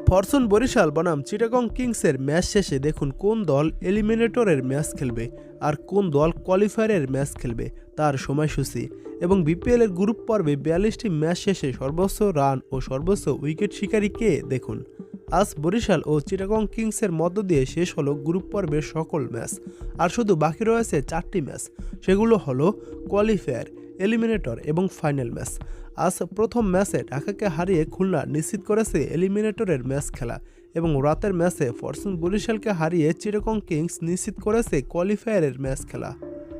Fortune Barishal, বনাম, চিটাগং কিংসের match শেষে দেখুন কোন দল এলিমিনেটরের ম্যাচ খেলবে আর কোন দল কোয়ালিফায়ারের ম্যাচ খেলবে তার সময়সূচি। এবং বিপিএলের গ্রুপ পর্বে বিয়াল্লিশটি ম্যাচ শেষে সর্বোচ্চ রান ও সর্বোচ্চ উইকেট শিকারী কে দেখুন? আজ বরিশাল ও চিটাগং কিংসের মধ্য দিয়ে শেষ হলো গ্রুপ পর্বের সকল ম্যাচ। আর শুধু বাকি রয়েছে চারটি ম্যাচ, সেগুলো হলো কোয়ালিফায়ার, এলিমিনেটর এবং ফাইনাল ম্যাচ। আজ প্রথম ম্যাচে ঢাকাকে হারিয়ে খুলনা নিশ্চিত করেছে এলিমিনেটরের ম্যাচ খেলা এবং রাতের ম্যাচে ফরচুন বরিশালকে হারিয়ে চিরকং কিংস নিশ্চিত করেছে কোয়ালিফায়ারের ম্যাচ খেলা।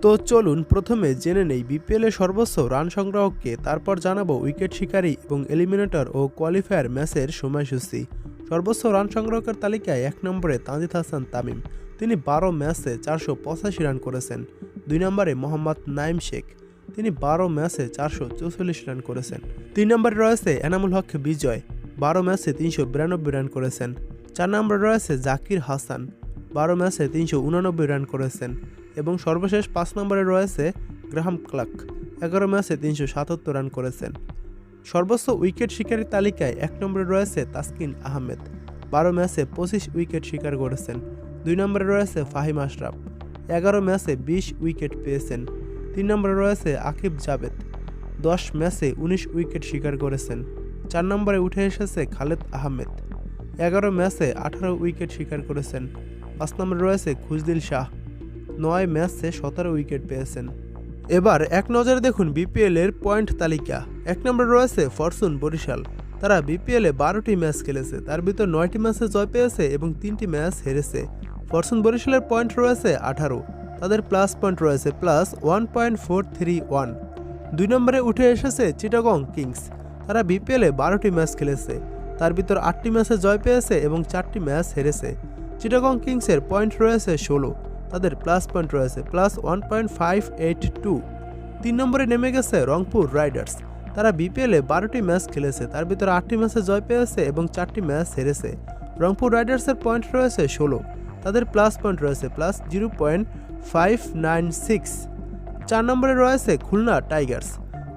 তো চলুন প্রথমে জেনে নেই বিপিএলের সর্বোচ্চ রান সংগ্রাহককে, তারপর জানাব উইকেট শিকারী এবং এলিমিনেটর ও কোয়ালিফায়ার ম্যাচের সময়সূচি। সর্বোচ্চ রান সংগ্রাহকের তালিকায় এক নম্বরে তানজিদ হাসান তামিম। তিনি বারো ম্যাচে চারশো পঁচাশি রান করেছেন। দুই নম্বরে মোহাম্মদ নাইম শেখ। তিনি বারো ম্যাচে চারশো চৌচল্লিশ রান করেছেন। তিন নম্বরে রয়েছে এনামুল হক বিজয়, বারো ম্যাচে তিনশো বিরানব্বই রান করেছেন। চার নম্বরে রয়েছে জাকির হাসান, বারো ম্যাচে তিনশো উনানব্বই রান করেছেন এবং সর্বশেষ পাঁচ নম্বরে রয়েছে গ্রাহাম ক্লার্ক, এগারো ম্যাচে তিনশো সাতাত্তর রান করেছেন। সর্বোচ্চ উইকেট শিকারের তালিকায় এক নম্বরে রয়েছে তাসকিন আহমেদ, বারো ম্যাচে পঁচিশ উইকেট শিকার করেছেন। দুই নম্বরে রয়েছে ফাহিম আশরাফ, এগারো ম্যাচে বিশ উইকেট পেয়েছেন। তিন নম্বরে রয়েছে আকিব জাবেদ দশ ম্যাচে উনিশ উইকেট শিকার করেছেন। চার নম্বরে উঠে এসেছে খালেদ আহমেদ। এগারো ম্যাচে আঠারো উইকেট শিকার করেছেন। পাঁচ নম্বরে রয়েছে খুজদিল শাহ। নয় ম্যাচে সতেরো উইকেট পেয়েছেন। এবার এক নজরে দেখুন বিপিএল এর পয়েন্ট তালিকা। এক নম্বরে রয়েছে ফরচুন বরিশাল। তারা বিপিএলে বারোটি ম্যাচ খেলেছে। তার ভিতর নয়টি ম্যাচে জয় পেয়েছে এবং তিনটি ম্যাচ হেরেছে। ফরচুন বরিশালের পয়েন্ট রয়েছে আঠারো। তাদের প্লাস পয়েন্ট রয়েছে plus one point four three one দুই নম্বরে উঠে এসেছে চিটাগং কিংস তারা বিপিএলে বারোটি ম্যাচ খেলেছে। তার ভিতর আটটি ম্যাচে জয় পেয়েছে এবং চারটি ম্যাচ হেরেছে। চিটাগং কিংসের পয়েন্ট রয়েছে ষোলো। তাদের প্লাস পয়েন্ট রয়েছে plus one point five eight two তিন নম্বরে নেমে গেছে রংপুর রাইডার্স। তারা বিপিএলে বারোটি ম্যাচ খেলেছে। তার ভিতরে আটটি ম্যাচে জয় পেয়েছে এবং চারটি ম্যাচ হেরেছে। রংপুর রাইডার্সের পয়েন্ট রয়েছে ষোলো। তাদের প্লাস পয়েন্ট রয়েছে plus zero point five nine six চার নম্বরে রয়েছে খুলনা টাইগার্স।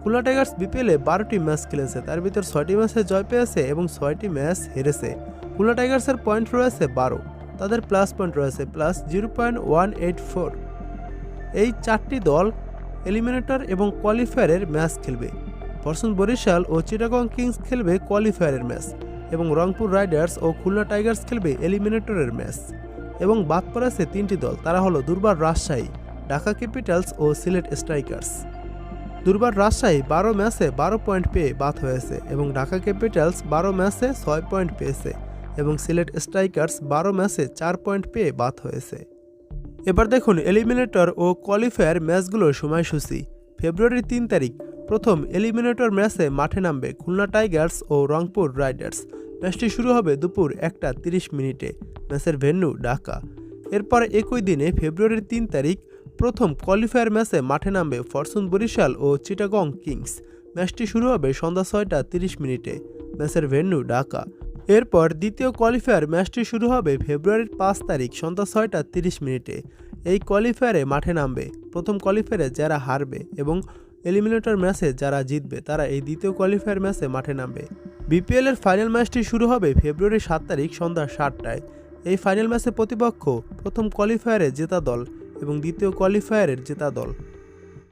খুলনা টাইগার্স বিপিএলে বারোটি ম্যাচ খেলেছে, তার ভিতর ছয়টি ম্যাচে জয় পেয়েছে এবং ছয়টি ম্যাচ হেরেছে। খুলনা টাইগার্সের পয়েন্ট রয়েছে বারো, তাদের প্লাস পয়েন্ট রয়েছে plus zero point one eight four এই চারটি দল এলিমিনেটর এবং কোয়ালিফায়ারের ম্যাচ খেলবে। ফরচুন বরিশাল ও চিটাগং কিংস খেলবে কোয়ালিফায়ারের ম্যাচ এবং রংপুর রাইডার্স ও খুলনা টাইগার্স খেলবে এলিমিনেটরের ম্যাচ এবং বাদ পড়েছে তিনটি দল, তারা হলো দুর্বার রাজশাহী, ঢাকা ক্যাপিটালস ও সিলেট স্ট্রাইকার্স। দুর্বার রাজশাহী বারো ম্যাচে বারো পয়েন্ট পেয়ে বাদ হয়েছে এবং ঢাকা ক্যাপিটালস বারো ম্যাচে ছয় পয়েন্ট পেয়েছে এবং সিলেট স্ট্রাইকার্স বারো ম্যাচে চার পয়েন্ট পেয়ে বাদ হয়েছে। এবার দেখুন এলিমিনেটর ও কোয়ালিফায়ার ম্যাচগুলোর সময়সূচি। ফেব্রুয়ারির তিন তারিখ, প্রথম এলিমিনেটর ম্যাচে মাঠে নামবে খুলনা টাইগার্স ও রংপুর রাইডার্স। ম্যাচটি শুরু হবে দুপুর একটা তিরিশ মিনিটে। ম্যাচের ভেন্যু ঢাকা এরপর একই দিনে ফেব্রুয়ারির তিন তারিখ প্রথম কোয়ালিফায়ার ম্যাচে মাঠে নামবে ফরচুন বরিশাল ও চিটাগং কিংস ম্যাচটি শুরু হবে সন্ধ্যা ছয়টা তিরিশ মিনিটে। ম্যাচের ভেন্যু ঢাকা এরপর দ্বিতীয় কোয়ালিফায়ার ম্যাচটি শুরু হবে ফেব্রুয়ারির পাঁচ তারিখ সন্ধ্যা ছয়টা তিরিশ মিনিটে। এই কোয়ালিফায়ারে মাঠে নামবে। প্রথম কোয়ালিফায়ারে যারা হারবে এবং এলিমিনেটর ম্যাচে যারা জিতবে, তারা এই দ্বিতীয় কোয়ালিফায়ার ম্যাচে মাঠে নামবে। বিপিএলের ফাইনাল ম্যাচটি শুরু হবে ফেব্রুয়ারি সাত তারিখ সন্ধ্যা সাতটায়। এই ফাইনাল ম্যাচে প্রতিপক্ষ প্রথম কোয়ালিফায়ারে জেতা দল এবং দ্বিতীয় কোয়ালিফায়ারের জেতা দল।